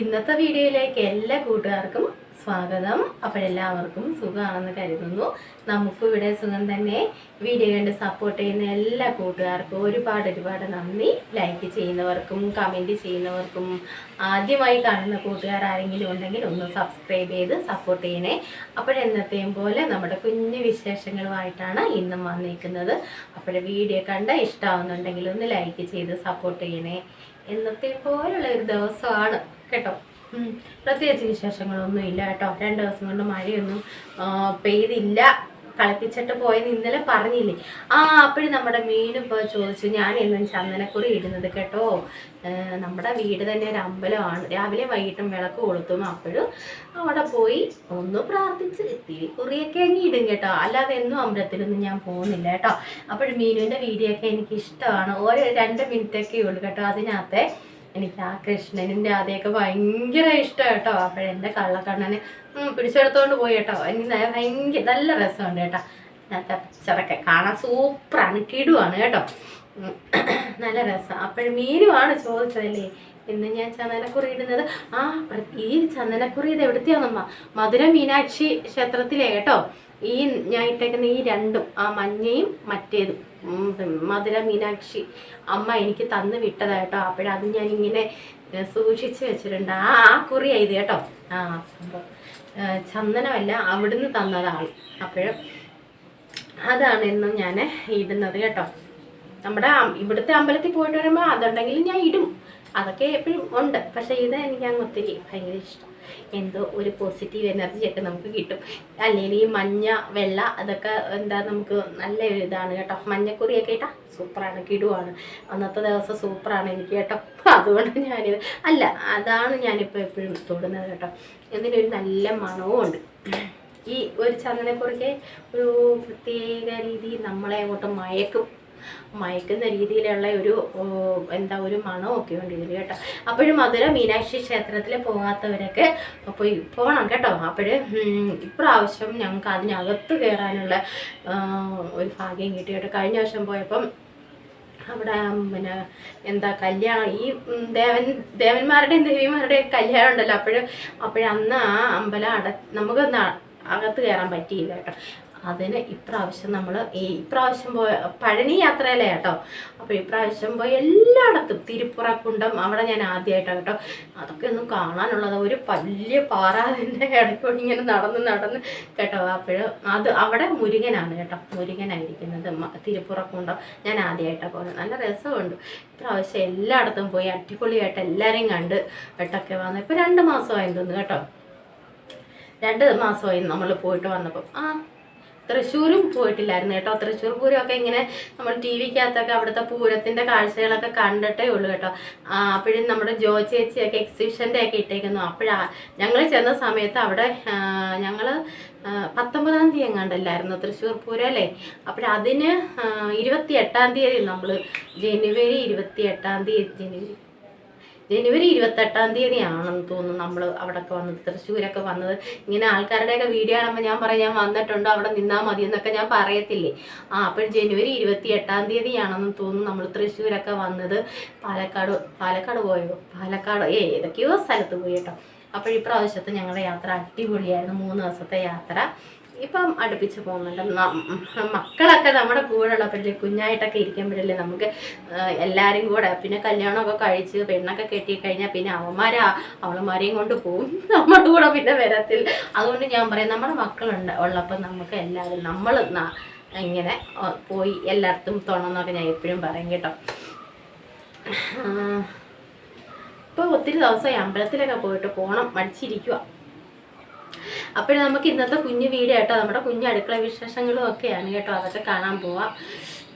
ഇന്നത്തെ വീഡിയോയിലേക്ക് എല്ലാ കൂട്ടുകാർക്കും സ്വാഗതം. അപ്പോഴെല്ലാവർക്കും സുഖമാണെന്ന് കരുതുന്നു. നമുക്കിവിടെ സുഖം തന്നെ. വീഡിയോ കണ്ട് സപ്പോർട്ട് ചെയ്യുന്ന എല്ലാ കൂട്ടുകാർക്കും ഒരുപാട് ഒരുപാട് നന്ദി. ലൈക്ക് ചെയ്യുന്നവർക്കും കമന്റ് ചെയ്യുന്നവർക്കും ആദ്യമായി കാണുന്ന കൂട്ടുകാർ ആരെങ്കിലും ഉണ്ടെങ്കിൽ ഒന്ന് സബ്സ്ക്രൈബ് ചെയ്ത് സപ്പോർട്ട് ചെയ്യണേ. അപ്പോഴെന്നത്തെയും പോലെ നമ്മുടെ കുഞ്ഞു വിശേഷങ്ങളുമായിട്ടാണ് ഇന്നും വന്നിരിക്കുന്നത്. അപ്പോൾ വീഡിയോ കണ്ട ഇഷ്ടമാവുന്നുണ്ടെങ്കിൽ ഒന്ന് ലൈക്ക് ചെയ്ത് സപ്പോർട്ട് ചെയ്യണേ. എന്നത്തെ പോലുള്ള ഒരു ദിവസമാണ് കേട്ടോ. പ്രത്യേകിച്ച് വിശേഷങ്ങളൊന്നും ഇല്ല കേട്ടോ. രണ്ട് ദിവസം കൊണ്ട് മഴയൊന്നും പെയ്തില്ല. കളിപ്പിച്ചിട്ട് പോയെന്ന് ഇന്നലെ പറഞ്ഞില്ലേ. ആ അപ്പോഴും നമ്മുടെ മീനിപ്പോൾ ചോദിച്ചു ഞാൻ എന്നും ചന്ദനക്കുറി ഇടുന്നത് കേട്ടോ. നമ്മുടെ വീട് തന്നെ ഒരു അമ്പലമാണ്. രാവിലെ വൈകിട്ടും വിളക്ക് കൊളുത്തും. അപ്പോഴും അവിടെ പോയി ഒന്ന് പ്രാർത്ഥിച്ച് ഇത്തിരി കുറിയൊക്കെ അങ്ങ് ഇടും കേട്ടോ. അല്ലാതെ എന്നും അമ്പലത്തിലൊന്നും ഞാൻ പോകുന്നില്ല കേട്ടോ. അപ്പോഴും മീനുവിന്റെ വീഡിയോ ഒക്കെ എനിക്ക് ഇഷ്ടമാണ് ഓരോ രണ്ട് മിനിറ്റൊക്കെ ഉള്ളൂ കേട്ടോ അതിനകത്തെ. എനിക്ക് ആ കൃഷ്ണനും രാധയൊക്കെ ഭയങ്കര ഇഷ്ടം കേട്ടോ. അപ്പോഴെന്റെ കള്ളക്കണ്ണനെ പിടിച്ചെടുത്തോണ്ട് പോയി കേട്ടോ. എനിക്ക് ഭയങ്കര നല്ല രസമുണ്ട് കേട്ടോ. പിക്ചറൊക്കെ കാണാൻ സൂപ്പറാണ്. കിടുവാണ് കേട്ടോ. നല്ല രസം. അപ്പോഴും മീനുമാണ് ചോദിച്ചതല്ലേ? ഇന്ന് ഞാൻ ചന്ദനക്കുറി ഇടുന്നത്. ആ ഈ ചന്ദനക്കുറി ഇത് എവിടുത്തെയാണെന്നമ്മ? മധുര മീനാക്ഷി ക്ഷേത്രത്തിലെ കേട്ടോ. ഈ ഞാൻ ഇട്ടേക്കുന്ന ഈ രണ്ടും ആ മഞ്ഞയും മറ്റേതും. മധുര മീനാക്ഷി. അമ്മ എനിക്ക് തന്ന് വിട്ടതായിട്ടോ. അപ്പോഴത് ഞാൻ ഇങ്ങനെ സൂക്ഷിച്ചു വെച്ചിട്ടുണ്ട്. ആ ആ കുറി ആയത് കേട്ടോ. ആ സംഭവം. ചന്ദനമല്ല അവിടുന്ന് തന്നതാണ്. അപ്പോഴും അതാണ് എന്നും ഞാൻ ഇടുന്നത് കേട്ടോ. നമ്മുടെ ഇവിടുത്തെ അമ്പലത്തിൽ പോയിട്ട് വരുമ്പോൾ അതുണ്ടെങ്കിൽ ഞാൻ ഇടും. അതൊക്കെ എപ്പോഴും ഉണ്ട്. പക്ഷേ ഇത് എനിക്ക് അങ്ങ് ഒത്തിരി ഭയങ്കര ഇഷ്ടം. എന്തോ ഒരു പോസിറ്റീവ് എനർജി ഒക്കെ നമുക്ക് കിട്ടും. അല്ലെങ്കിൽ ഈ മഞ്ഞ വെള്ള അതൊക്കെ എന്താ നമുക്ക് നല്ല ഇതാണ് കേട്ടോ. മഞ്ഞക്കുറിയൊക്കെ ഇട്ടാ സൂപ്പറാണ് കിടുവാണ്. അന്നത്തെ ദിവസം സൂപ്പറാണ് എനിക്ക് കേട്ടോ. അതുകൊണ്ട് ഞാനിത് അല്ല അതാണ് ഞാനിപ്പോൾ എപ്പോഴും തൊടുന്നത് കേട്ടോ. എന്തിനൊരു നല്ല മണവും ഉണ്ട്. ഈ ഒരു ചന്ദനക്കുറിക്ക് ഒരു പ്രത്യേക രീതിയിൽ നമ്മളെ അങ്ങോട്ട് മയക്കും. മയക്കുന്ന രീതിയിലുള്ള ഒരു എന്താ ഒരു മണമൊക്കെ ഉണ്ട് ഇതിൽ കേട്ടോ. അപ്പോഴും മധുര മീനാക്ഷി ക്ഷേത്രത്തിൽ പോകാത്തവരൊക്കെ പോയി പോകണം കേട്ടോ. അപ്പോൾ ഇപ്രാവശ്യം ഞങ്ങൾക്ക് അതിനകത്ത് കയറാനുള്ള ഒരു ഭാഗ്യം കിട്ടി കേട്ടോ. കഴിഞ്ഞ വർഷം പോയപ്പം അവിടെ പിന്നെ എന്താ കല്യാണം ഈ ദേവൻ ദേവന്മാരുടെയും ദേവിമാരുടെയും കല്യാണം ഉണ്ടല്ലോ. അപ്പോഴും അപ്പോഴന്ന് ആ അമ്പലം അട നമുക്ക് അകത്ത് കയറാൻ പറ്റിയില്ല കേട്ടോ. അതിന് ഇപ്രാവശ്യം നമ്മൾ ഈ ഇപ്രാവശ്യം പോയ പഴനി യാത്രയല്ലേ കേട്ടോ. അപ്പോൾ ഇപ്രാവശ്യം പോയ എല്ലായിടത്തും തിരുപ്പുറക്കുണ്ടം അവിടെ ഞാൻ ആദ്യമായിട്ടാണ് കേട്ടോ. അതൊക്കെ ഒന്നും കാണാനുള്ളത് ഒരു വലിയ പാറ അതിന്റെ ഇടയ്ക്കൂടി ഇങ്ങനെ നടന്ന് നടന്ന് കേട്ടോ. അപ്പോഴും അത് അവിടെ മുരുകനാണ് കേട്ടോ. മുരുകനായിരിക്കുന്നത് തിരുപ്പുറക്കുണ്ടം. ഞാൻ ആദ്യമായിട്ടാണ് പോകുന്നത് നല്ല രസമുണ്ട്. ഇപ്രാവശ്യം എല്ലായിടത്തും പോയി അടിപൊളിയായിട്ട് എല്ലാവരെയും കണ്ട് കേട്ടൊക്കെ വന്നു. ഇപ്പോൾ രണ്ട് മാസമായി തോന്നുന്നു കേട്ടോ. രണ്ട് മാസമായി നമ്മൾ പോയിട്ട് വന്നപ്പം. ആ തൃശ്ശൂരും പോയിട്ടില്ലായിരുന്നു കേട്ടോ. തൃശ്ശൂർ ഒക്കെ ഇങ്ങനെ നമ്മൾ ടി വിക്കകത്തൊക്കെ അവിടുത്തെ പൂരത്തിന്റെ കാഴ്ചകളൊക്കെ കണ്ടിട്ടേ ഉള്ളൂ കേട്ടോ. അപ്പോഴും നമ്മുടെ ജോ ചേച്ചിയൊക്കെ എക്സിബിഷന്റെ ഒക്കെ ഇട്ടേക്കുന്നു. അപ്പോഴാ ഞങ്ങൾ ചെന്ന സമയത്ത് അവിടെ ഞങ്ങൾ പത്തൊമ്പതാം തീയതി എങ്ങാണ്ടല്ലായിരുന്നു തൃശ്ശൂർ പൂരം അല്ലേ? അപ്പോഴതിന് ഇരുപത്തി എട്ടാം തീയതി നമ്മൾ ജനുവരി ഇരുപത്തി എട്ടാം തീയതി ജനുവരി ജനുവരി ഇരുപത്തെട്ടാം തീയതി ആണെന്ന് തോന്നുന്നു നമ്മൾ അവിടെയൊക്കെ വന്നത് തൃശ്ശൂരൊക്കെ വന്നത്. ഇങ്ങനെ ആൾക്കാരുടെയൊക്കെ വീഡിയോ കാണുമ്പോൾ ഞാൻ പറയും ഞാൻ വന്നിട്ടുണ്ട് അവിടെ നിന്നാൽ മതി എന്നൊക്കെ ഞാൻ പറയത്തില്ലേ. ആ അപ്പോൾ ജനുവരി ഇരുപത്തി എട്ടാം തീയതിയാണെന്ന് തോന്നുന്നു നമ്മൾ തൃശ്ശൂരൊക്കെ വന്നത്. പാലക്കാട് പാലക്കാട് പോയോ? പാലക്കാട് ഏ ഏതൊക്കെയോ സ്ഥലത്ത് പോയി കേട്ടോ. അപ്പോൾ ഞങ്ങളുടെ യാത്ര അടിപൊളിയായിരുന്നു മൂന്ന് ദിവസത്തെ യാത്ര. ഇപ്പം അടുപ്പിച്ച് പോകുന്നുണ്ട്. മക്കളൊക്കെ നമ്മുടെ കൂടെ ഉള്ളപ്പോഴല്ലേ കുഞ്ഞായിട്ടൊക്കെ ഇരിക്കുമ്പോഴല്ലേ നമുക്ക് എല്ലാവരും കൂടെ പിന്നെ കല്യാണമൊക്കെ കഴിച്ച് പെണ്ണൊക്കെ കെട്ടി കഴിഞ്ഞാൽ പിന്നെ അവന്മാരാ അവളുമാരെയും കൊണ്ട് പോകും. നമ്മുടെ കൂടെ പിന്നെ വരത്തില്ല. അതുകൊണ്ട് ഞാൻ പറയാം നമ്മുടെ മക്കളുണ്ട് ഉള്ളപ്പോൾ നമുക്ക് എല്ലാവരും നമ്മൾ ഇങ്ങനെ പോയി എല്ലായിടത്തും തൊണമെന്നൊക്കെ ഞാൻ എപ്പോഴും പറയും കേട്ടോ. ഇപ്പോൾ ഒത്തിരി ദിവസമായി അമ്പലത്തിലൊക്കെ പോയിട്ട് പോകണം മടിച്ചിരിക്കുക അപ്പോൾ നമുക്ക് ഇന്നത്തെ കുഞ്ഞു വീഡിയോ കേട്ടോ. നമ്മുടെ കുഞ്ഞു അടുക്കള വിശേഷങ്ങളും ഒക്കെയാണ് കേട്ടോ. അതൊക്കെ കാണാൻ പോവാം.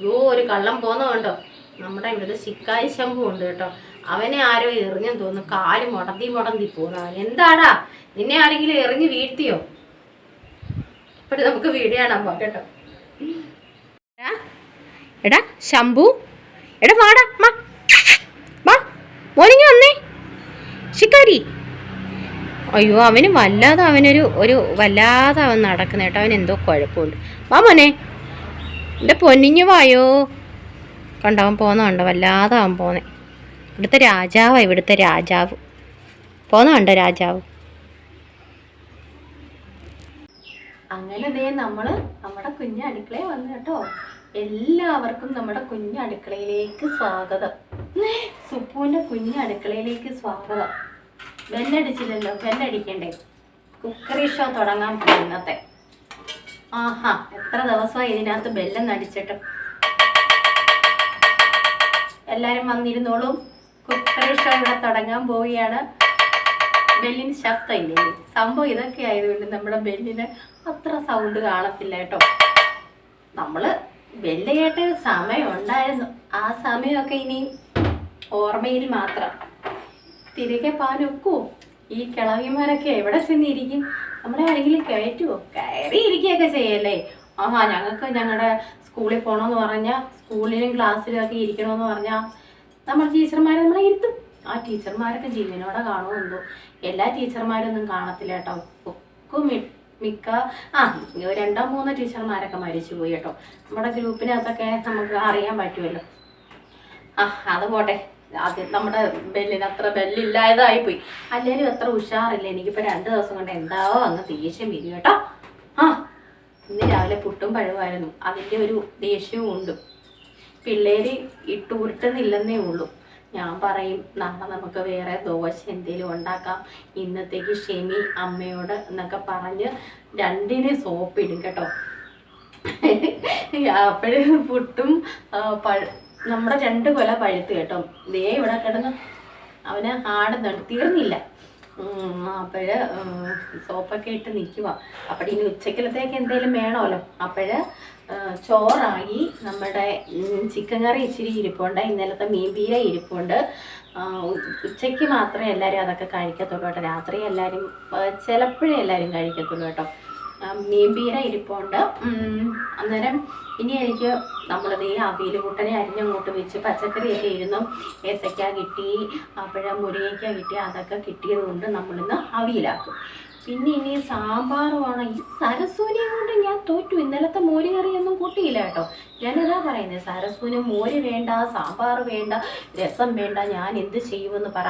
യോ ഒരു കള്ളം പോകുന്നതുണ്ടോ നമ്മുടെ ഇവിടെ ശിക്കായി ശംഭു ഉണ്ട് കേട്ടോ. അവനെ ആരോ എറിഞ്ഞെന്ന് തോന്നുന്നു. കാൽ മുടന്തി മുടന്തി പോകുന്നവൻ എന്താടാ? നിന്നെ ആരെങ്കിലും എറിഞ്ഞ് വീഴ്ത്തിയോ? അപ്പോൾ നമുക്ക് വീഡിയോ കാണാൻ പോവാം കേട്ടോ. എടാ, ശംഭു. എടാ വാടാ മാ മോനിങ്ങി വന്നേ. ശിക്കാരി. അയ്യോ അവന് വല്ലാതെ അവനൊരു ഒരു വല്ലാതെ അവൻ നടക്കുന്ന കേട്ടോ. അവൻ എന്തോ കുഴപ്പമുണ്ട്. വാ മോനെ. എന്റെ പൊന്നിഞ്ഞു വായോ. കണ്ടവൻ പോകുന്ന കണ്ടോ? വല്ലാതെ അവൻ പോന്നെ ഇവിടുത്തെ രാജാവാ ഇവിടുത്തെ രാജാവ്. പോന്നുണ്ടോ രാജാവ്? അങ്ങനെ ദേ നമ്മൾ നമ്മുടെ കുഞ്ഞു അടുക്കളയിൽ വന്നു കേട്ടോ. എല്ലാവർക്കും നമ്മുടെ കുഞ്ഞു അടുക്കളയിലേക്ക് സ്വാഗതം. സുപ്പുവിന്റെ കുഞ്ഞു അടുക്കളയിലേക്ക് സ്വാഗതം. ബെല്ലടിച്ചില്ലല്ലോ ബെല്ലടിക്കണ്ടേ കുക്കറി ഷോ തുടങ്ങാൻ പോകും ഇന്നത്തെ. ആഹാ എത്ര ദിവസമായി ഇതിനകത്ത് ബെല്ലം അടിച്ചിട്ട്. എല്ലാവരും വന്നിരുന്നോളും. കുക്കറി ഷോ ഇവിടെ തുടങ്ങാൻ പോവുകയാണ്. ബെല്ലിന് ശബ്ദമില്ലേ സംഭവം ഇതൊക്കെ ആയതുകൊണ്ട് നമ്മുടെ ബെല്ലിന് അത്ര സൗണ്ട് കാണത്തില്ല കേട്ടോ. നമ്മൾ ബെല്ല് കേട്ട സമയം ഉണ്ടായിരുന്നു. ആ സമയമൊക്കെ ഇനി ഓർമ്മയിൽ മാത്രം. തിരികെ പാനൊക്കുവോ ഈ കിളവിമാരൊക്കെ എവിടെ ചെന്നിരിക്കും? നമ്മളെ ആരെങ്കിലും കയറി ഇരിക്കുകയൊക്കെ ചെയ്യല്ലേ? ആഹാ ഞങ്ങൾക്ക് ഞങ്ങളുടെ സ്കൂളിൽ പോകണമെന്ന് പറഞ്ഞാൽ സ്കൂളിലും ക്ലാസ്സിലും ഒക്കെ ഇരിക്കണമെന്ന് പറഞ്ഞാൽ നമ്മൾ ടീച്ചർമാരെ നമ്മളെ ഇരുത്തും. ആ ടീച്ചർമാരൊക്കെ ജീവനോടെ കാണുമെന്തോ എല്ലാ ടീച്ചർമാരൊന്നും കാണത്തില്ല കേട്ടോ. ഒക്കെ മിക്ക ആ രണ്ടോ മൂന്നോ ടീച്ചർമാരൊക്കെ മരിച്ചു പോയി കേട്ടോ. നമ്മുടെ ഗ്രൂപ്പിനകത്തൊക്കെ നമുക്ക് അറിയാൻ പറ്റുമല്ലോ. ആ അത് പോട്ടെ. അത് നമ്മുടെ ബെല്ലിന് അത്ര ബെല്ലില്ലായതായി പോയി. അല്ലേലും അത്ര ഉഷാറില്ല? എനിക്കിപ്പോൾ രണ്ട് ദിവസം കൊണ്ട് എന്താവോ അങ്ങ് ദേഷ്യം വരും കേട്ടോ. ആ ഇന്ന് രാവിലെ പുട്ടും പഴുവായിരുന്നു അതിന്റെ ഒരു ദേഷ്യവും ഉണ്ട്. പിള്ളേര് ഇട്ട് ഉരുട്ടുന്നില്ലെന്നേ ഉള്ളൂ. ഞാൻ പറയും നാളെ നമുക്ക് വേറെ ദോശ എന്തെങ്കിലും ഉണ്ടാക്കാം. ഇന്നത്തേക്ക് ഷെമി അമ്മയോട് എന്നൊക്കെ പറഞ്ഞ് രണ്ടിന് സോപ്പ് ഇടും കേട്ടോ. അപ്പോഴും പുട്ടും പഴ നമ്മുടെ രണ്ട് കൊല പഴുത്ത് കേട്ടോ. ദേ ഇവിടെ കിടന്ന് അവന് ആടുന്നുണ്ട് തീർന്നില്ല. അപ്പോഴ് സോപ്പൊക്കെ ഇട്ട് നിൽക്കുക അപ്പോൾ ഇനി ഉച്ചക്കലത്തേക്ക് എന്തെങ്കിലും വേണമല്ലോ അപ്പോഴ് ചോറായി നമ്മുടെ ചിക്കൻ കറി ഇച്ചിരി ഇരിപ്പുണ്ട്. ഇന്നലത്തെ മീൻ പീര ഇരിപ്പുണ്ട്. ഉച്ചയ്ക്ക് മാത്രമേ എല്ലാവരും അതൊക്കെ കഴിക്കത്തുള്ളൂ കേട്ടോ. രാത്രി എല്ലാവരും ചിലപ്പോഴേ എല്ലാവരും കഴിക്കത്തുള്ളൂ കേട്ടോ. ആ, മീൻ പീര ഇരിപ്പുണ്ട് അന്നേരം ഇനി എനിക്ക് നമ്മളത് ഈ അവിയൽ കൂട്ടനെ അരിഞ്ഞങ്ങോട്ട് വെച്ച് പച്ചക്കറിയൊക്കെ ഇരുന്നു ഏത്തക്ക കിട്ടി അപ്പോഴ മുരിങ്ങയ്ക്ക കിട്ടി അതൊക്കെ കിട്ടിയത് കൊണ്ട് നമ്മളിന്ന് അവിയലാക്കും. പിന്നെ ഇനി സാമ്പാറുമാണ്. ഈ സരസൂനെ കൊണ്ട് ഞാൻ തോറ്റു. ഇന്നലത്തെ മോര് കറിയൊന്നും കൂട്ടിയില്ല കേട്ടോ. ഞാനിതാ പറയുന്നത് സരസൂന് മോര് വേണ്ട സാമ്പാർ വേണ്ട രസം വേണ്ട ഞാൻ എന്ത് ചെയ്യുമെന്ന് പറ.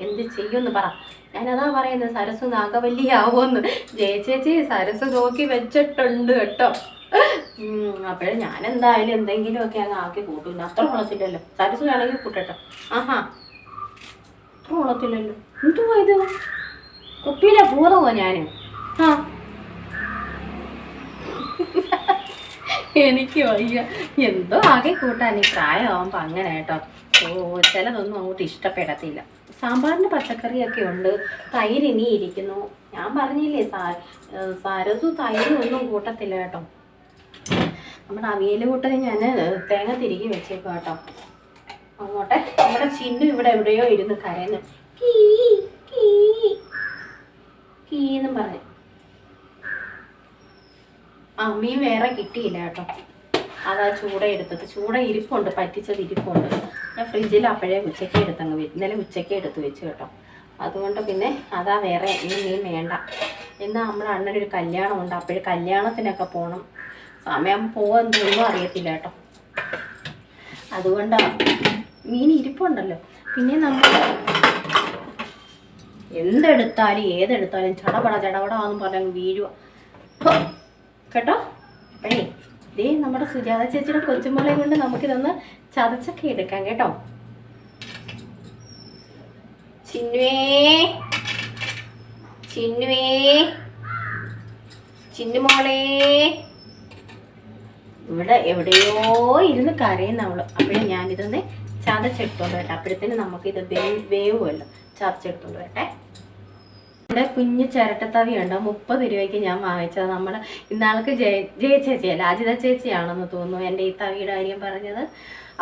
എന്ത് ചെയ്യുമെന്ന് പറ. ഞാനതാ പറയുന്നത് സരസ് നാഗവല്ലിയാവുമെന്ന് ജയചേച്ചി സരസ് നോക്കി വെച്ചിട്ടുണ്ട് കേട്ടോ. അപ്പോഴേ ഞാൻ എന്തായാലും എന്തെങ്കിലുമൊക്കെ അങ്ങ് ആക്കി കൂട്ടും. അത്ര ഉളത്തില്ലല്ലോ സരസ് വേണമെങ്കിൽ കൂട്ടട്ടോ. ആഹാ. അത്ര ഉളത്തില്ലല്ലോ എന്തുവാ ഇത്? കുപ്പിയിലെ ഭൂതമോ ഞാൻ ആ. എനിക്ക് വയ്യ. എന്തോ ആകെ കൂട്ടാൻ ഈ പ്രായമാകുമ്പോൾ അങ്ങനെ കേട്ടോ. ചിലതൊന്നും അങ്ങോട്ട് ഇഷ്ടപ്പെടത്തില്ല. സാമ്പാറിന് പച്ചക്കറിയൊക്കെ ഉണ്ട്. തൈര് ഇനി ഇരിക്കുന്നു. ഞാൻ പറഞ്ഞില്ലേ സാ സരസു തൈര് ഒന്നും കൂട്ടത്തില്ല കേട്ടോ. നമ്മുടെ അവിയൽ കൂട്ടന് ഞാൻ തേങ്ങ തിരികെ വെച്ചേക്കും കേട്ടോ. അങ്ങോട്ടെ. നമ്മുടെ ചിന്നു ഇവിടെ എവിടെയോ ഇരുന്ന് കരയുന്നു. കീ കീ കീന്നും പറഞ്ഞു. അമ്മിയും വേറെ കിട്ടിയില്ല കേട്ടോ. അതാ ചൂട എടുത്തത്. ചൂട ഇരിപ്പുണ്ട് പറ്റിച്ചത് ഇരിപ്പുണ്ട്. ഞാൻ ഫ്രിഡ്ജിൽ അപ്പോഴേ ഉച്ചയ്ക്ക് എടുത്തങ്ങ് ഇന്നലെ ഉച്ചയ്ക്ക് എടുത്ത് വെച്ച് കേട്ടോ. അതുകൊണ്ട് പിന്നെ അതാ വേറെ ഇനി മീൻ വേണ്ട. എന്നാൽ നമ്മുടെ അണ്ണനൊരു കല്യാണം ഉണ്ട്. അപ്പോഴ് കല്യാണത്തിനൊക്കെ പോകണം സമയം പോവെന്നൊന്നും അറിയത്തില്ല കേട്ടോ. അതുകൊണ്ടാണ് മീൻ ഇരിപ്പുണ്ടല്ലോ. പിന്നെ നമ്മൾ എന്തെടുത്താലും ഏതെടുത്താലും ചടപട ചടപട എന്ന് പറഞ്ഞ് വീഴുക കേട്ടോ? അപ്പോഴേ ഇതേ നമ്മുടെ സുജാത ചേച്ചിയുടെ കൊച്ചുമോളെ കൊണ്ട് നമുക്കിതൊന്ന് ചതച്ചൊക്കെ എടുക്കാം കേട്ടോ. ചിന്നുവേ. ചിന്നുവേ. ചിന്നുമോളെ ഇവിടെ എവിടെയോ ഇരുന്ന് കരയുന്ന അവൾ. അപ്പോഴേ ഞാനിതൊന്ന് ചതച്ചെടുത്തോണ്ട് വരട്ടെ. അപ്പോഴത്തേന് നമുക്ക് ഇത് വേവുമല്ലോ. ചതച്ചെടുത്തോണ്ട് വരട്ടെ. ഇവിടെ കുഞ്ഞു ചിരട്ടത്തവി ഉണ്ട്? മുപ്പത് രൂപയ്ക്ക് ഞാൻ വാങ്ങിച്ചത്. നമ്മുടെ ഇന്നാൾക്ക് ജയ ജയ ചേച്ചിയല്ല? അജിത ചേച്ചിയാണെന്ന് തോന്നുന്നു എന്റെ ഈ തവിയുടെ കാര്യം പറഞ്ഞത്.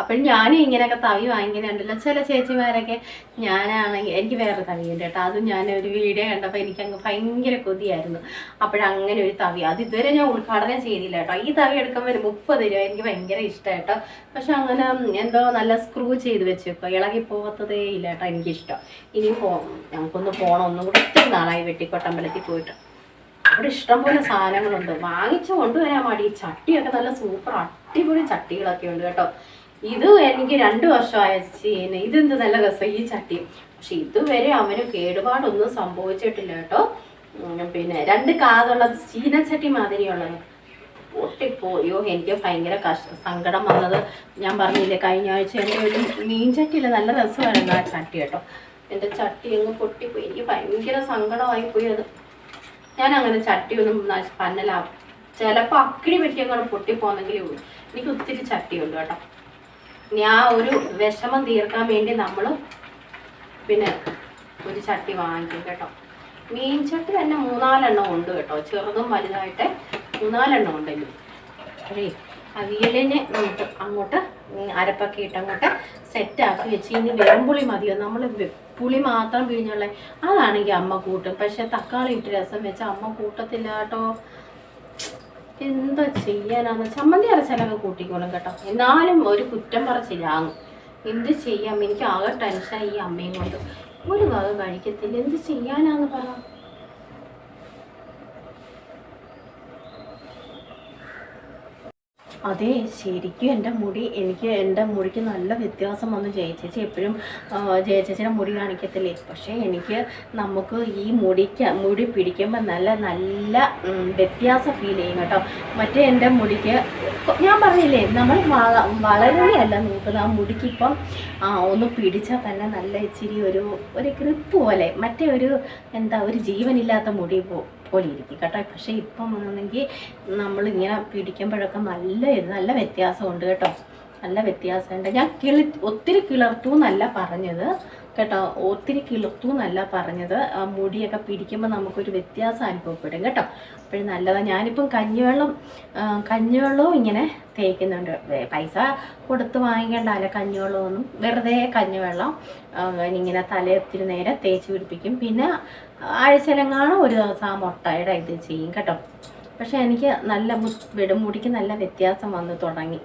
അപ്പോൾ ഞാനും ഇങ്ങനെയൊക്കെ തവി വാങ്ങിക്കുന്നുണ്ടല്ലോ. ചില ചേച്ചിമാരൊക്കെ ഞാനാണെങ്കിൽ എനിക്ക് വേറെ തവിയുണ്ട് കേട്ടോ. അതും ഞാൻ ഒരു വീഡിയോ കണ്ടപ്പോൾ എനിക്കങ്ങ് ഭയങ്കര കൊതിയായിരുന്നു. അപ്പോഴങ്ങനെ ഒരു തവി. അത് ഇതുവരെ ഞാൻ ഉദ്ഘാടനം ചെയ്തില്ല കേട്ടോ. ഈ തവി എടുക്കാൻ ഒരു മുപ്പത് രൂപ എനിക്ക് ഭയങ്കര ഇഷ്ടം കേട്ടോ. പക്ഷെ അങ്ങനെ എന്തോ നല്ല സ്ക്രൂ ചെയ്ത് വെച്ചേക്കോ ഇളകി പോകത്തതേ ഇല്ല കേട്ടോ എനിക്കിഷ്ടം. ഇനി പോകണം ഞങ്ങൾക്കൊന്ന് പോകണം ഒന്നും കൂടെ ഒത്തിരി നാളായി വെട്ടിക്കോട്ടമ്പലത്തിൽ പോയിട്ട്. അവിടെ ഇഷ്ടംപോലെ സാധനങ്ങളുണ്ട്. വാങ്ങിച്ചു കൊണ്ടുവരാൻ മടി. ചട്ടിയൊക്കെ നല്ല സൂപ്പർ അടിപൊളി ചട്ടികളൊക്കെ ഉണ്ട് കേട്ടോ. ഇത് എനിക്ക് രണ്ട് വർഷമായ ചെയ്യുന്നത് ഇതെന്ത് നല്ല രസം ഈ ചട്ടി. പക്ഷെ ഇതുവരെ അവന് കേടുപാടൊന്നും സംഭവിച്ചിട്ടില്ല കേട്ടോ. പിന്നെ രണ്ട് കാതുള്ള ചീനച്ചട്ടി മാതിരിയുള്ളത്. പൊട്ടിപ്പോയോ? എനിക്ക് ഭയങ്കര കഷ്ട സങ്കടം വന്നത്. ഞാൻ പറഞ്ഞില്ലേ കഴിഞ്ഞ ആഴ്ച എന്റെ ഒരു മീൻ ചട്ടിയില്ല നല്ല രസമായിരുന്നു ആ ചട്ടി കേട്ടോ. എന്റെ ചട്ടി അങ്ങ് പൊട്ടിപ്പോയി. എനിക്ക് ഭയങ്കര സങ്കടമായി പോയി അത്. ഞാൻ അങ്ങനെ ചട്ടിയൊന്നും ഒന്നും പന്നലാ ചിലപ്പോൾ അക്കിടി പറ്റിയങ്ങനെ പൊട്ടിപ്പോന്നെങ്കിലേ ഉള്ളൂ. എനിക്ക് ഒത്തിരി ചട്ടിയുണ്ട് കേട്ടോ. ഞാൻ ഒരു വിഷമം തീർക്കാൻ വേണ്ടി നമ്മൾ പിന്നെ ഒരു ചട്ടി വാങ്ങിക്കും കേട്ടോ. മീൻ ചട്ടി തന്നെ മൂന്നാലെണ്ണം ഉണ്ട് കേട്ടോ. ചെറുതും വലുതായിട്ട് മൂന്നാലെണ്ണം ഉണ്ടെങ്കിൽ അവിയലിനെ നമുക്ക് അങ്ങോട്ട് അരപ്പൊക്കെ ഇട്ട് അങ്ങോട്ട് സെറ്റാക്കി വെച്ച് ഇനി വെറുംപുളി മതിയോ നമ്മൾ പുളി മാത്രം പിഴിഞ്ഞുള്ള അതാണെങ്കിൽ അമ്മ കൂട്ടും. പക്ഷെ തക്കാളി ഇട്ട് രസം വെച്ച അമ്മ കൂട്ടത്തില്ല കേട്ടോ. എന്താ ചെയ്യാനാന്ന് ചമ്മന്തി അരച്ചാലൊക്കെ കൂട്ടിക്കോളും കേട്ടോ. എന്നാലും ഒരു കുറ്റം പറച്ചില്ല അങ്ങ്. എന്ത് ചെയ്യാം? എനിക്ക് ആകെ ടെൻഷൻ ഈ അമ്മയും കൊണ്ട്. ഒരു വക കഴിക്കത്തില്ല. എന്ത് ചെയ്യാനാന്ന് പറ. അതെ ശരിക്കും എന്റെ മുടി എനിക്ക് എന്റെ മുടിക്ക് നല്ല വ്യത്യാസം വന്നു ജയചേച്ചി. എപ്പോഴും ജയചേച്ചിയുടെ മുടി കാണിക്കത്തില്ലേ? പക്ഷേ എനിക്ക് നമുക്ക് ഈ മുടിക്ക് മുടി പിടിക്കുമ്പോൾ നല്ല നല്ല വ്യത്യാസം ഫീൽ ചെയ്യും കേട്ടോ. മറ്റേ എന്റെ മുടിക്ക് ഞാൻ പറഞ്ഞില്ലേ നമ്മൾ വള വളരുകയല്ല നോക്കുന്നത്. ആ മുടിക്കിപ്പം ഒന്ന് പിടിച്ചാൽ തന്നെ നല്ല ഇച്ചിരി ഒരു ഒരു ഗ്രിപ്പ് പോലെ മറ്റേ ഒരു എന്താ ഒരു ജീവനില്ലാത്ത മുടി പോ പോലെ ഇരിക്കും കേട്ടോ. പക്ഷേ ഇപ്പം വന്നെങ്കിൽ നമ്മളിങ്ങനെ പിടിക്കുമ്പോഴൊക്കെ നല്ല നല്ല വ്യത്യാസമുണ്ട് കേട്ടോ. നല്ല വ്യത്യാസമുണ്ട്. ഞാൻ കിളി ഒത്തിരി കിളർത്തു എന്നല്ല പറഞ്ഞത് കേട്ടോ. ഒത്തിരി കിളർത്തു എന്നല്ല പറഞ്ഞത്. ആ മുടിയൊക്കെ പിടിക്കുമ്പോൾ നമുക്കൊരു വ്യത്യാസം അനുഭവപ്പെടും കേട്ടോ. അപ്പോഴും നല്ലതാണ് ഞാനിപ്പം കഞ്ഞിവെള്ളം കഞ്ഞിവെള്ളവും ഇങ്ങനെ തേക്കുന്നുണ്ട്. പൈസ കൊടുത്ത് വാങ്ങിക്കേണ്ടല്ല കഞ്ഞിവെള്ളമൊന്നും. വെറുതെ കഞ്ഞിവെള്ളം ഇങ്ങനെ തലയത്തിരി നേരെ തേച്ച് പിടിപ്പിക്കും. പിന്നെ ആഴ്ചയിലെങ്ങാനും ഒരു ദിവസം ആ മുട്ടയുടെ ഇത് ചെയ്യും കേട്ടോ. പക്ഷെ എനിക്ക് നല്ല വെടുമുടിക്ക് നല്ല വ്യത്യാസം വന്ന് തുടങ്ങി.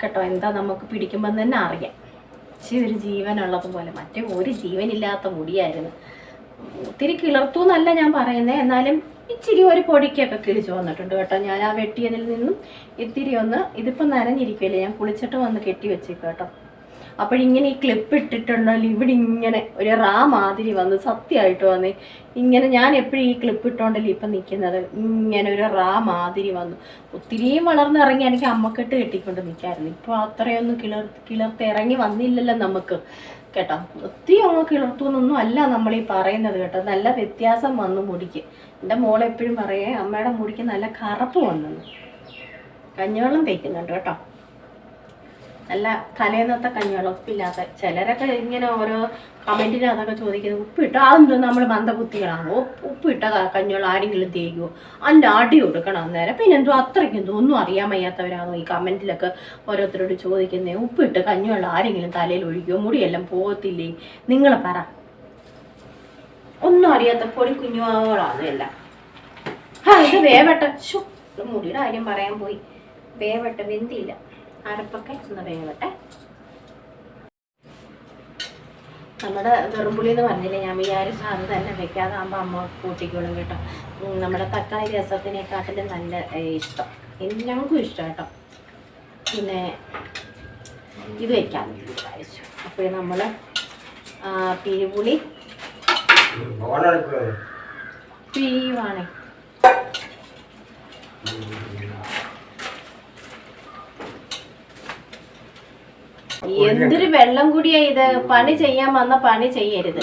കേട്ടോ എന്താ നമുക്ക് പിടിക്കുമ്പം തന്നെ അറിയാം. പക്ഷേ ഒരു ജീവനുള്ളത് പോലെ മറ്റേ ഒരു ജീവനില്ലാത്ത മുടിയായിരുന്നു. ഒത്തിരി കിളർത്തു എന്നല്ല ഞാൻ പറയുന്നത് എന്നാലും ഇച്ചിരി ഒരു പൊടിക്കൊക്കെ കിളിച്ചു വന്നിട്ടുണ്ട് കേട്ടോ. ഞാൻ ആ വെട്ടിയതിൽ നിന്നും ഇത്തിരി ഒന്ന് ഇതിപ്പോൾ നനഞ്ഞിരിക്കുമല്ലേ ഞാൻ കുളിച്ചിട്ട് വന്ന് കെട്ടി വെച്ചേക്കും കേട്ടോ. അപ്പോഴിങ്ങനെ ഈ ക്ലിപ്പ് ഇട്ടിട്ടുണ്ടെങ്കിൽ ഇവിടെ ഇങ്ങനെ ഒരു റാ മാതിരി വന്ന് സത്യമായിട്ട് വന്ന് ഇങ്ങനെ ഞാൻ എപ്പോഴും ഈ ക്ലിപ്പ് ഇട്ടോണ്ടല്ലേ ഇപ്പം നിൽക്കുന്നത് ഇങ്ങനെ ഒരു റാ മാതിരി വന്നു. ഒത്തിരിയും വളർന്നിറങ്ങി എനിക്ക് അമ്മക്കെട്ട് കെട്ടിക്കൊണ്ട് നിൽക്കായിരുന്നു. ഇപ്പോൾ അത്രയൊന്നും കിളർ കിളർത്ത് ഇറങ്ങി വന്നില്ലല്ലോ നമുക്ക്. കേട്ടോ? ഒത്തിരി അങ്ങ് കിളർത്തു എന്നൊന്നും അല്ല നമ്മൾ ഈ പറയുന്നത് കേട്ടോ. നല്ല വ്യത്യാസം വന്നു മുടിക്ക്. എന്റെ മോൾ എപ്പോഴും പറയേ അമ്മയുടെ മുടിക്ക് നല്ല കറുപ്പ് വന്നു കഞ്ഞിവെള്ളം തേക്കുന്നുണ്ട് കേട്ടോ. നല്ല തലേന്നത്തെ കഞ്ഞിവെള്ളം ഉപ്പില്ലാത്ത ചിലരൊക്കെ ഇങ്ങനെ ഓരോ കമന്റിന് അതൊക്കെ ചോദിക്കുന്നത് ഉപ്പിട്ടോ? അതെന്തോ നമ്മൾ ഉപ്പ്- ഉപ്പിട്ട കഞ്ഞി കഞ്ഞിവെള്ളം ആരെങ്കിലും തേക്കുമോ അതിന്റെ അടി കൊടുക്കണം അന്നേരം. പിന്നെ എന്തോ അത്രയ്ക്ക് എന്തോ ഒന്നും അറിയാൻ വയ്യാത്തവരാണോ ഈ കമന്റിലൊക്കെ ഓരോരുത്തരോട് ചോദിക്കുന്നത് ഉപ്പിട്ട് കഞ്ഞിവെള്ളം ആരെങ്കിലും തലയിൽ ഒഴിക്കുമോ മുടിയെല്ലാം പോകത്തില്ലേ? നിങ്ങൾ പറ. ഒന്നും അറിയാത്ത പൊടി കുഞ്ഞുവാളാണ് എല്ലാം. ആ ഇത് വേവട്ടെ. ശു മുടിയുടെ കാര്യം പറയാൻ പോയി. വേവട്ടെ വെന്തില്ല. അരപ്പൊക്കെ ഒന്ന് വേവട്ടെ നമ്മുടെ വെറുമ്പുളി എന്ന് പറഞ്ഞില്ലേ ഞാൻ വിചാരിച്ച അത് തന്നെ വെക്കാതാകുമ്പോൾ അമ്മ കൂട്ടിക്കോളും കേട്ടോ. നമ്മുടെ തക്കാളി രസത്തിനെക്കാട്ടിലും നല്ല ഇഷ്ടം. എല്ലാവർക്കും ഞങ്ങൾക്കും ഇഷ്ടം കേട്ടോ. പിന്നെ ഇത് വെക്കാൻ വിചാരിച്ചു അപ്പോൾ നമ്മൾ പിരിപുളി പിരിയുവാണേ എന്തൊരു വെള്ളം കൂടിയാ ഇത്? പണി ചെയ്യാൻ വന്ന പണി ചെയ്യരുത്.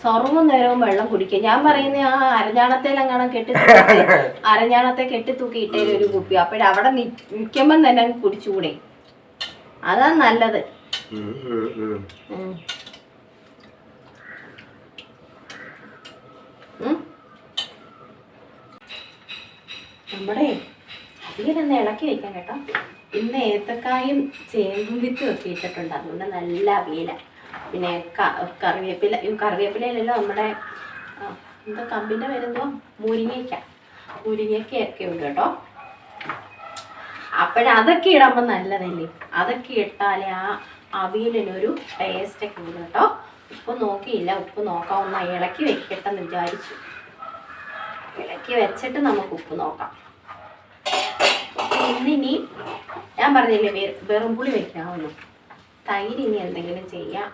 സ്വർവും നേരവും വെള്ളം കുടിക്കുക. ഞാൻ പറയുന്ന ആ അരഞ്ഞാണത്തേലെങ്ങാണ് കെട്ടി അരഞ്ഞാണത്തെ കെട്ടി തൂക്കി ഇട്ടേലും ഒരു കുപ്പി. അപ്പോഴവിടെ നിൽക്കുമ്പം തന്നെ അങ്ങ് കുടിച്ചുകൂടെ. അതാ നല്ലത്. നമ്മുടെ അധികം ഇളക്കി വെക്കാം കേട്ടോ. ഇന്ന് ഏത്തക്കായും ചേമ്പും വിത്തും ഒക്കെ ഇട്ടിട്ടുണ്ട്. അതുകൊണ്ട് നല്ല അവിയല പിന്നെ കറിവേപ്പില കറിവേപ്പിലയിലല്ലോ നമ്മുടെ എന്താ കമ്പിന്റെ പേരെന്തോ? മുരിങ്ങയ്ക്ക. മുരിങ്ങയ്ക്കയൊക്കെ ഉണ്ട് കേട്ടോ. അപ്പോഴതൊക്കെ ഇടുമ്പോൾ നല്ലതല്ലേ? അതൊക്കെ ഇട്ടാലേ ആ അവിയലിനൊരു ടേസ്റ്റൊക്കെ ഉണ്ട് കേട്ടോ. ഉപ്പ് നോക്കിയില്ല. ഉപ്പ് നോക്കാം ഒന്ന് ഇളക്കി വെക്കട്ടെന്ന് വിചാരിച്ചു. ഇളക്കി വെച്ചിട്ട് നമുക്ക് ഉപ്പ് നോക്കാം. ഇന്നിനി ഞാൻ പറഞ്ഞില്ലേ വെറും പുളി വെക്കാവുന്നു തൈര് ഇനി എന്തെങ്കിലും ചെയ്യാം.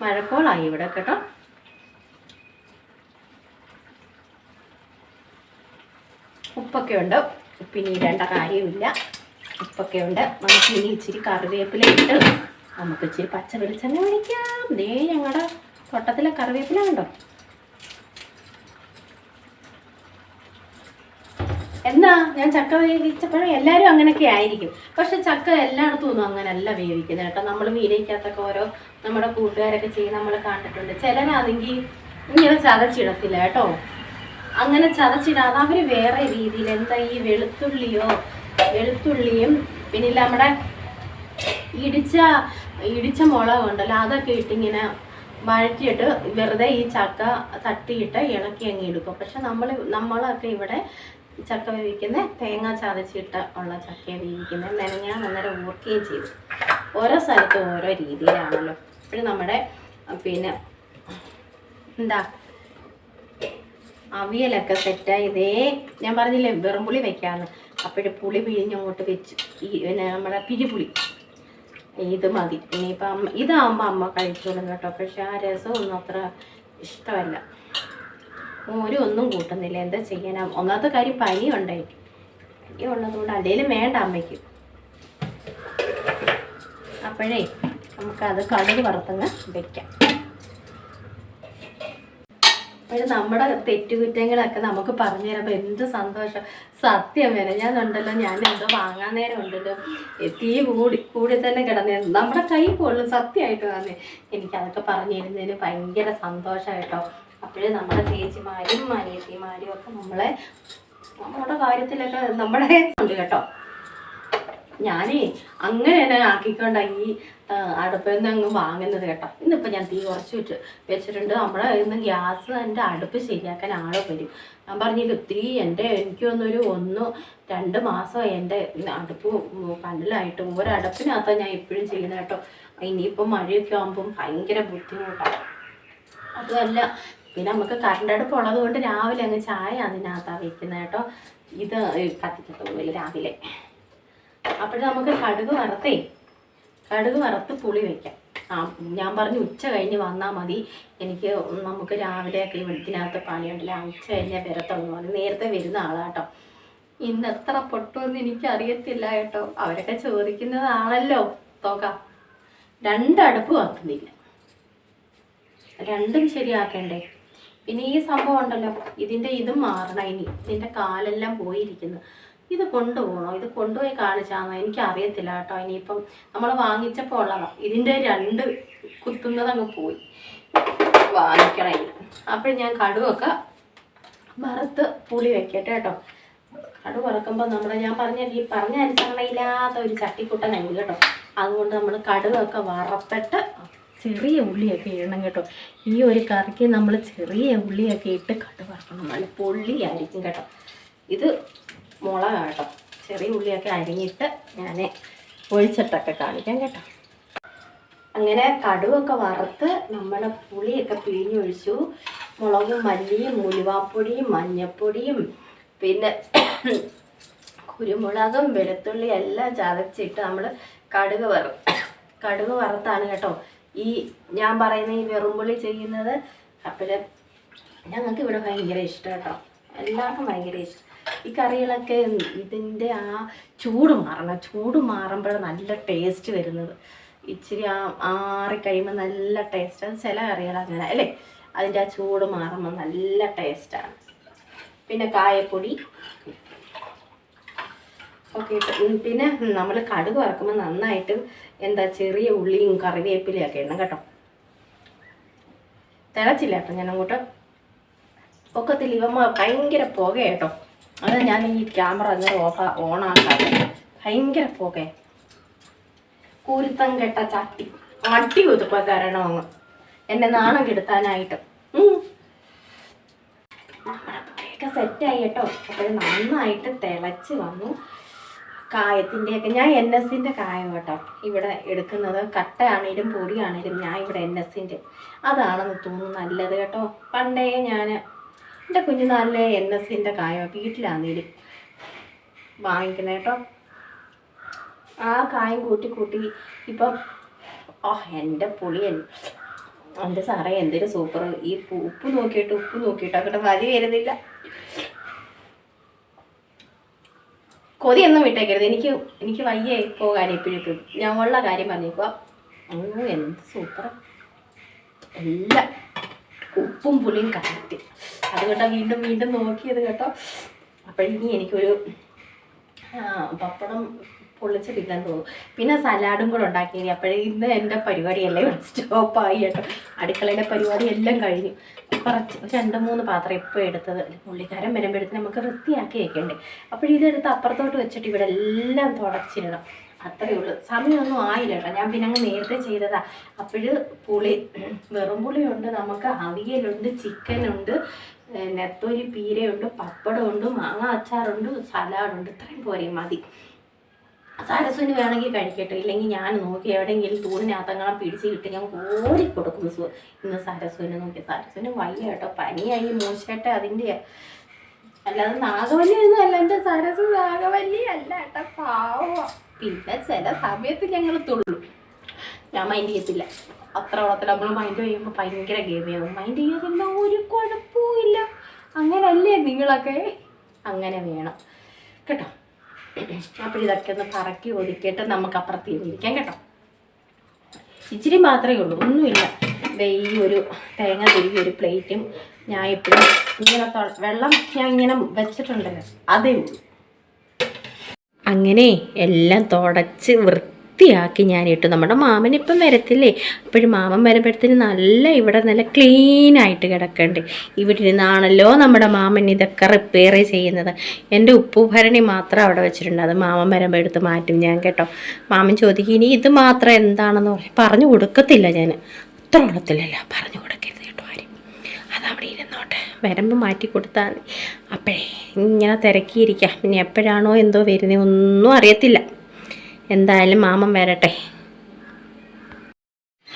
മഴക്കോളായി ഇവിടെ കേട്ടോ. ഉപ്പൊക്കെ ഉണ്ട്. ഉപ്പിനി ഇടേണ്ട കാര്യമില്ല. ഉപ്പൊക്കെ ഉണ്ട്. നമുക്ക് ഇനി ഇച്ചിരി കറിവേപ്പില ഇട്ട് നമുക്ക് ഇച്ചിരി പച്ച വെളിച്ചെണ്ണ ഒഴിക്കാം. ദേ ഞങ്ങളുടെ തോട്ടത്തിലെ കറിവേപ്പില കണ്ടോ? എന്താ ഞാൻ ചക്ക വേവിച്ചപ്പോഴും എല്ലാവരും അങ്ങനെയൊക്കെ ആയിരിക്കും. പക്ഷെ ചക്ക എല്ലായിടത്തും ഒന്നും അങ്ങനെയല്ല വേവിക്കുന്നത് കേട്ടോ. നമ്മൾ വീടിക്കകത്തൊക്കെ ഓരോ നമ്മുടെ കൂട്ടുകാരൊക്കെ ചെയ്യുന്ന നമ്മൾ കണ്ടിട്ടുണ്ട്. ചിലരാണെങ്കിൽ ഇങ്ങനെ ചതച്ചിടത്തില്ല കേട്ടോ. അങ്ങനെ ചതച്ചിടാതെ അവർ വേറെ രീതിയിൽ എന്താ ഈ വെളുത്തുള്ളിയോ വെളുത്തുള്ളിയും പിന്നെ നമ്മുടെ ഇടിച്ച ഇടിച്ച മുളക് ഉണ്ടല്ലോ അതൊക്കെ ഇട്ടിങ്ങനെ വഴറ്റിയിട്ട് വെറുതെ ഈ ചക്ക തട്ടിയിട്ട് ഇളക്കി അങ്ങ് എടുക്കും. പക്ഷെ നമ്മൾ നമ്മളൊക്കെ ഇവിടെ ചക്ക വേവിക്കുന്നത് തേങ്ങ ചതച്ചിട്ട് ഉള്ള ചക്ക വേവിക്കുന്നത് മെനങ്ങ അന്നേരം ഊർക്കുകയും ചെയ്തു. ഓരോ സ്ഥലത്തും ഓരോ രീതിയിലാണല്ലോ. ഇപ്പോഴും നമ്മുടെ പിന്നെ എന്താ അവിയലൊക്കെ സെറ്റായി ഇതേ ഞാൻ പറഞ്ഞില്ലേ വെറും പുളി വെക്കാമെന്ന് അപ്പോഴും പുളി പിഴിഞ്ഞങ്ങോട്ട് വെച്ചു ഈ പിന്നെ നമ്മുടെ പിരിപുളി ഇത് മതി. ഇനിയിപ്പം ഇതാകുമ്പോൾ അമ്മ കഴിച്ചോളും കേട്ടോ. പക്ഷെ ആ രസമൊന്നും അത്ര ഇഷ്ടമല്ല. ഒരു ഒന്നും കൂട്ടുന്നില്ല. എന്താ ചെയ്യാനാ? ഒന്നാമത്തെ കാര്യം പനി ഉണ്ടായി പനി ഉള്ളതുകൊണ്ട് അല്ലെങ്കിലും വേണ്ട അമ്മയ്ക്ക്. അപ്പോഴേ നമുക്കത് കടുക് വറുത്തങ്ങ് വെക്കാം. അപ്പോൾ നമ്മുടെ തെറ്റുകുറ്റങ്ങളൊക്കെ നമുക്ക് പറഞ്ഞു തരുമ്പോൾ എന്ത് സന്തോഷം. സത്യം വരെ. ഞാൻ ഉണ്ടല്ലോ ഞാൻ എന്തോ വാങ്ങാൻ നേരം ഉണ്ടല്ലോ തീ കൂടി കൂടി തന്നെ കിടന്നേ നമ്മുടെ കൈ പോലും സത്യമായിട്ട് വന്നേ. എനിക്ക് അതൊക്കെ പറഞ്ഞു തരുന്നതിന് ഭയങ്കര സന്തോഷം അപ്പോഴേ നമ്മുടെ ചേച്ചിമാരും അനിയത്തിമാരും ഒക്കെ നമ്മളെ നമ്മുടെ കാര്യത്തിലൊക്കെ നമ്മളെ ഉണ്ട് കേട്ടോ. ഞാനേ അങ്ങനെ തന്നെ ആക്കിക്കൊണ്ട ഈ അടുപ്പിൽ നിന്ന് അങ്ങ് വാങ്ങുന്നത് കേട്ടോ. ഇന്നിപ്പോൾ ഞാൻ തീ കുറച്ച് വെച്ച് വെച്ചിട്ടുണ്ട്. നമ്മുടെ ഇന്ന് ഗ്യാസ് എന്റെ അടുപ്പ് ശരിയാക്കാൻ ആളെ വരും. ഞാൻ പറഞ്ഞില്ല ഒത്തിരി എന്റെ എനിക്ക് തോന്നുന്നൊരു ഒന്ന് രണ്ട് മാസം എന്റെ അടുപ്പ് പന്നലായിട്ട് ഒരടുപ്പിനകത്താണ് ഞാൻ എപ്പോഴും ചെയ്യുന്നത് കേട്ടോ. ഇനിയിപ്പം മഴയൊക്കെ ആകുമ്പം ഭയങ്കര ബുദ്ധിമുട്ടാണ് അതുമല്ല പിന്നെ നമുക്ക് കറണ്ട് അടുപ്പ് ഉള്ളത് കൊണ്ട് രാവിലെ അങ്ങ് ചായ അതിനകത്താണ് വെക്കുന്നത് കേട്ടോ. ഇത് കത്തിക്കത്തൊന്നുമില്ല രാവിലെ. അപ്പോൾ നമുക്ക് കടുക് വറുത്തേ കടുക് വറുത്ത് പുളി വെക്കാം. ആ ഞാൻ പറഞ്ഞു ഉച്ച കഴിഞ്ഞ് വന്നാൽ മതി. എനിക്ക് നമുക്ക് രാവിലെയൊക്കെ ഈ വെളുത്തിനകത്ത് പണിയുണ്ടല്ലോ ഉച്ച കഴിഞ്ഞാൽ വരത്തുള്ളൂ. പറഞ്ഞു നേരത്തെ വരുന്ന ആളാട്ടോ ഇന്ന് എത്ര പൊട്ടുമെന്ന് എനിക്ക് അറിയത്തില്ല കേട്ടോ. അവരൊക്കെ ചോദിക്കുന്നതാണല്ലോ തുക രണ്ടടുപ്പ് കത്തുന്നില്ല രണ്ടും ശരിയാക്കണ്ടേ? പിന്നെ ഈ സംഭവം ഉണ്ടല്ലോ ഇതിന്റെ ഇതും മാറണം ഇനി. ഇതിന്റെ കാലെല്ലാം പോയിരിക്കുന്നു. ഇത് കൊണ്ടുപോകണോ? ഇത് കൊണ്ടുപോയി കാണിച്ചാന്നോ? എനിക്ക് അറിയത്തില്ല കേട്ടോ. ഇനിയിപ്പം നമ്മൾ വാങ്ങിച്ചപ്പോൾ ഉള്ളതാ. ഇതിന്റെ രണ്ട് കുത്തുന്നത് അങ്ങ് പോയി. വാങ്ങിക്കണം ഇനി. അപ്പോൾ ഞാൻ കടുവൊക്കെ വറുത്ത് പുളി വെക്കട്ടെ കേട്ടോ. കടു വറക്കുമ്പോൾ നമ്മൾ ഞാൻ പറഞ്ഞ ഈ പറഞ്ഞ അനുസരണയില്ലാത്ത ഒരു ചട്ടിക്കുട്ടനെങ്കിൽ കേട്ടോ. അതുകൊണ്ട് നമ്മൾ കടുവൊക്കെ വറുത്തിട്ട് ചെറിയ ഉള്ളിയൊക്കെ ഇടണം കേട്ടോ. ഈ ഒരു കറിക്ക് നമ്മൾ ചെറിയ ഉള്ളിയൊക്കെ ഇട്ട് കട്ട് വറക്കണം. നല്ല പൊള്ളിയായിരിക്കും കേട്ടോ. ഇത് മുളക് കേട്ടോ. ചെറിയ ഉള്ളിയൊക്കെ അരിഞ്ഞിട്ട് ഞാൻ ഒഴിച്ചിട്ടൊക്കെ കാണിക്കാം കേട്ടോ. അങ്ങനെ കടുവൊക്കെ വറുത്ത് നമ്മുടെ പുളിയൊക്കെ പിഴിഞ്ഞൊഴിച്ചു. മുളകും മല്ലിയും ഉലുവാപ്പൊടിയും മഞ്ഞപ്പൊടിയും പിന്നെ കുരുമുളകും വെളുത്തുള്ളി എല്ലാം ചതച്ചിട്ട് നമ്മൾ കടുക് വറ കടുക് വറുത്താണ് കേട്ടോ. ഈ ഞാൻ പറയുന്ന ഈ വെറുമ്പുള്ളി ചെയ്യുന്നത് അപ്പോൾ ഞങ്ങൾക്ക് ഇവിടെ ഭയങ്കര ഇഷ്ടം കേട്ടോ എല്ലാവർക്കും ഭയങ്കര ഇഷ്ടം. ഈ കറികളൊക്കെ ഇതിന്റെ ആ ചൂട് മാറണം. ചൂട് മാറുമ്പോഴാണ് നല്ല ടേസ്റ്റ് വരുന്നത്. ഇച്ചിരി ആ ആറി കഴിയുമ്പോൾ നല്ല ടേസ്റ്റ് അത് ചില കറികൾ അങ്ങനെ അല്ലേ? അതിന്റെ ആ ചൂട് മാറുമ്പോൾ നല്ല ടേസ്റ്റാണ് പിന്നെ കായപ്പൊടി ഓക്കെ പിന്നെ നമ്മൾ കടുക് വറക്കുമ്പോൾ നന്നായിട്ട് എന്താ ചെറിയ ഉള്ളിയും കറിവേപ്പിലയും ഒക്കെ ഇടണം കേട്ടോ. തിളച്ചില്ല കേട്ടോ ഞാൻ അങ്ങോട്ട്. പൊക്കത്തിൽ ഇവമ്മ ഭയങ്കര പുക കേട്ടോ. അത് ഞാൻ ഈ ക്യാമറ അങ്ങനെ ഓഫ് ഓണാക്കാതെ ഭയങ്കര പുക കൂരുത്തം കെട്ട ചട്ടി. അടി കാരണം അങ്ങ്. എന്നെ നാണം കെടുത്താനായിട്ട്. നമ്മുടെ പുളിയൊക്കെ സെറ്റായി കേട്ടോ. അപ്പോൾ നന്നായിട്ട് തിളച്ച് വന്നു. കായത്തിന്റെയൊക്കെ. ഞാൻ എൻ എസിന്റെ കായം കേട്ടോ ഇവിടെ എടുക്കുന്നത് കട്ടയാണേലും പൊടിയാണേലും ഞാൻ ഇവിടെ എൻ എസിന്റെ അതാണെന്ന് തോന്നുന്നു നല്ലത് കേട്ടോ. പണ്ടേ ഞാൻ എന്റെ കുഞ്ഞുനാളിലെ എൻ എസിന്റെ കായം വീട്ടിലാണേലും വാങ്ങിക്കുന്നത് കേട്ടോ. ആ കായം കൂട്ടി കൂട്ടി ഇപ്പം ഓ എന്റെ പുളിയൻ എന്റെ സാറേ എന്തൊരു സൂപ്പർ. ഈ ഉപ്പ് നോക്കിയിട്ട് ഉപ്പ് നോക്കിയിട്ട് അങ്ങോട്ട് മതി വരുന്നില്ല. കൊതിയൊന്നും വിട്ടേക്കരുത്. എനിക്ക് എനിക്ക് വയ്യേ പോകാൻ എപ്പോഴും ഞാൻ ഉള്ള കാര്യം പറഞ്ഞേക്കുക ഓ എന്ത് സൂപ്പർ. എല്ലാം ഉപ്പും പുളിയും കറക്റ്റ് അത് കേട്ടോ വീണ്ടും വീണ്ടും നോക്കിയത് കേട്ടോ. അപ്പോഴിനി എനിക്കൊരു പപ്പടം പൊള്ളിച്ചിട്ടില്ലെന്ന് തോന്നുന്നു. പിന്നെ സലാഡും കൂടെ ഉണ്ടാക്കി അപ്പോഴേ ഇന്ന് എന്റെ പരിപാടിയെല്ലാം സ്റ്റോപ്പായി കേട്ടോ. അടുക്കളയുടെ പരിപാടി എല്ലാം കഴിഞ്ഞു. കുറച്ച് രണ്ട് മൂന്ന് പാത്രം ഇപ്പോൾ എടുത്തത്. പുള്ളിക്കാരൻ വരുമ്പോഴത്തേന് നമുക്ക് വൃത്തിയാക്കി വയ്ക്കണ്ടേ അപ്പോഴിതെടുത്ത് അപ്പുറത്തോട്ട് വെച്ചിട്ട് ഇവിടെ എല്ലാം തുടച്ചിടണം. അത്രയേ ഉള്ളൂ. സമയമൊന്നും ആയില്ല കേട്ടോ. ഞാൻ പിന്നെ അങ്ങ് നേരത്തെ ചെയ്തതാ. അപ്പോഴ് പുളി വെറും പുളിയുണ്ട് നമുക്ക്. അവിയലുണ്ട് ചിക്കനുണ്ട് നെത്തോലി പീരയുണ്ട് പപ്പടമുണ്ട് മാങ്ങ അച്ചാറുണ്ട് സലാഡുണ്ട്. ഇത്രയും പോരെ മതി. സരസുവിന് വേണമെങ്കിൽ കഴിക്കട്ടെ. ഇല്ലെങ്കിൽ ഞാൻ നോക്കി എവിടെയെങ്കിലും തൂണിനകത്തങ്ങനെ പിടിച്ച് കിട്ടി ഞാൻ കോരി കൊടുക്കും സു ഇന്ന് സരസ്വിനെ നോക്കി. സരസ്വിന് വയ്യ കേട്ടോ. പനിയായി മൂശേട്ട അതിന്റെ അല്ലാതെ നാഗവല്ലി ഒന്നും അല്ല. എന്റെ സരസ് നാഗവല്ലി അല്ല കേട്ടോ. പാവ. പിന്നെ ചില സമയത്ത് ഞങ്ങൾ തുള്ളു. ഞാൻ മൈൻഡ് ചെയ്യത്തില്ല. അത്ര നമ്മൾ മൈൻഡ് ചെയ്യുമ്പോൾ ഭയങ്കര ഗെയിമാകും മൈൻഡ് ചെയ്യാതിരുന്ന ഒരു കുഴപ്പവും ഇല്ല. അങ്ങനല്ലേ നിങ്ങളൊക്കെ? അങ്ങനെ വേണം. കേട്ടോ. അപ്പോൾ ഇതൊക്കെ ഒന്ന് പറക്കി ഒതുക്കിയിട്ട് നമുക്ക് അപ്പുറത്ത് ഇരിക്കാം കേട്ടോ. ഇച്ചിരി മാത്രമേ ഉള്ളൂ. ഒന്നുമില്ല. ഈ ഒരു തേങ്ങ തിരികെ ഒരു പ്ലേറ്റും ഞാൻ ഇപ്പോഴും ഇങ്ങനെ വെള്ളം ഞാൻ ഇങ്ങനെ വെച്ചിട്ടുണ്ടല്ലോ. അതേ ഉള്ളൂ. അങ്ങനെ എല്ലാം തുടച്ച് വൃത്തിയാക്കി ഞാൻ ഇട്ടു നമ്മുടെ മാമൻ ഇപ്പം വരത്തില്ലേ? അപ്പോഴും മാമൻ വരുമ്പോഴത്തേന് നല്ല ഇവിടെ നല്ല ക്ലീൻ ആയിട്ട് കിടക്കണ്ടേ. ഇവിടെ ഇരുന്നാണല്ലോ നമ്മുടെ മാമൻ ഇതൊക്കെ റിപ്പയർ ചെയ്യുന്നത്. എന്റെ ഉപ്പുഭരണി മാത്രം അവിടെ വെച്ചിട്ടുണ്ട്. അത് മാമൻ വരുമ്പോൾ എടുത്ത് മാറ്റും ഞാൻ കേട്ടോ. മാമൻ ചോദിക്കും ഇനി ഇത് മാത്രം എന്താണെന്ന് പറയും പറഞ്ഞു കൊടുക്കത്തില്ല ഞാൻ. അത്ര പറഞ്ഞു കൊടുക്കരുത് കേട്ടോ ആരും. അതവിടെ ഇരുന്നോട്ടെ. വരുമ്പോൾ മാറ്റി കൊടുത്താൽ അപ്പോഴേ ഇങ്ങനെ തിരക്കിയിരിക്കാം. ഇനി എപ്പോഴാണോ എന്തോ വരുന്നത് ഒന്നും അറിയത്തില്ല. എന്തായാലും മാമൻ വരട്ടെ.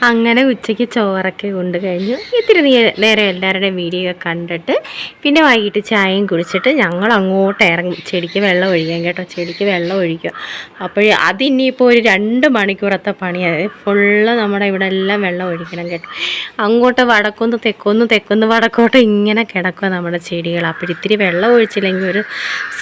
അങ്ങനെ ഉച്ചയ്ക്ക് ചോറൊക്കെ കൊണ്ട് കഴിഞ്ഞു. ഇത്തിരി നേരം എല്ലാവരുടെയും വീഡിയോ കണ്ടിട്ട് പിന്നെ വൈകിട്ട് ചായയും കുടിച്ചിട്ട് ഞങ്ങൾ അങ്ങോട്ട് ഇറങ്ങും. ചെടിക്ക് വെള്ളം ഒഴിക്കാൻ കേട്ടോ. ചെടിക്ക് വെള്ളം ഒഴിക്കുക. അപ്പോൾ അതിനിപ്പോൾ ഒരു രണ്ട് മണിക്കൂറത്തെ പണിയാണ് ഫുള്ള് നമ്മുടെ ഇവിടെ എല്ലാം വെള്ളം ഒഴിക്കണം കേട്ടോ. അങ്ങോട്ട് വടക്കൊന്ന് തെക്കൊന്ന് തെക്കൊന്ന് വടക്കോട്ട് ഇങ്ങനെ കിടക്കുക നമ്മുടെ ചെടികൾ. അപ്പോൾ ഇത്തിരി വെള്ളം ഒഴിച്ചില്ലെങ്കിൽ ഒരു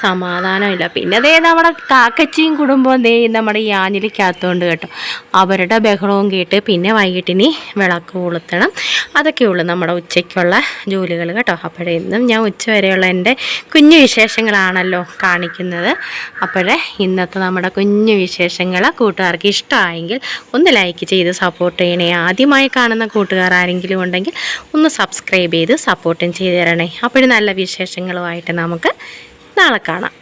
സമാധാനമില്ല. പിന്നെ അതേ നമ്മുടെ കാക്കച്ചിയും കുടുംബവും ദേ നമ്മുടെ ഈ ആഞ്ഞിലിക്കകത്തോണ്ട് കേട്ടോ. അവരുടെ ബഹളവും കേട്ട് പിന്നെ വൈകിട്ടിനി വിളക്ക് കൊളുത്തണം. അതൊക്കെയുള്ളൂ നമ്മുടെ ഉച്ചയ്ക്കുള്ള ജോലികൾ കേട്ടോ. അപ്പോഴേ ഇന്നും ഞാൻ ഉച്ച വരെയുള്ള എന്റെ കുഞ്ഞു വിശേഷങ്ങളാണല്ലോ കാണിക്കുന്നത്. അപ്പോഴേ ഇന്നത്തെ നമ്മുടെ കുഞ്ഞു വിശേഷങ്ങൾ കൂട്ടുകാർക്ക് ഇഷ്ടമായെങ്കിൽ ഒന്ന് ലൈക്ക് ചെയ്ത് സപ്പോർട്ട് ചെയ്യണേ. ആദ്യമായി കാണുന്ന കൂട്ടുകാർ ആരെങ്കിലും ഉണ്ടെങ്കിൽ ഒന്ന് സബ്സ്ക്രൈബ് ചെയ്ത് സപ്പോർട്ടും ചെയ്ത് തരണേ. അപ്പോഴും നല്ല വിശേഷങ്ങളുമായിട്ട് നമുക്ക് നാളെ കാണാം.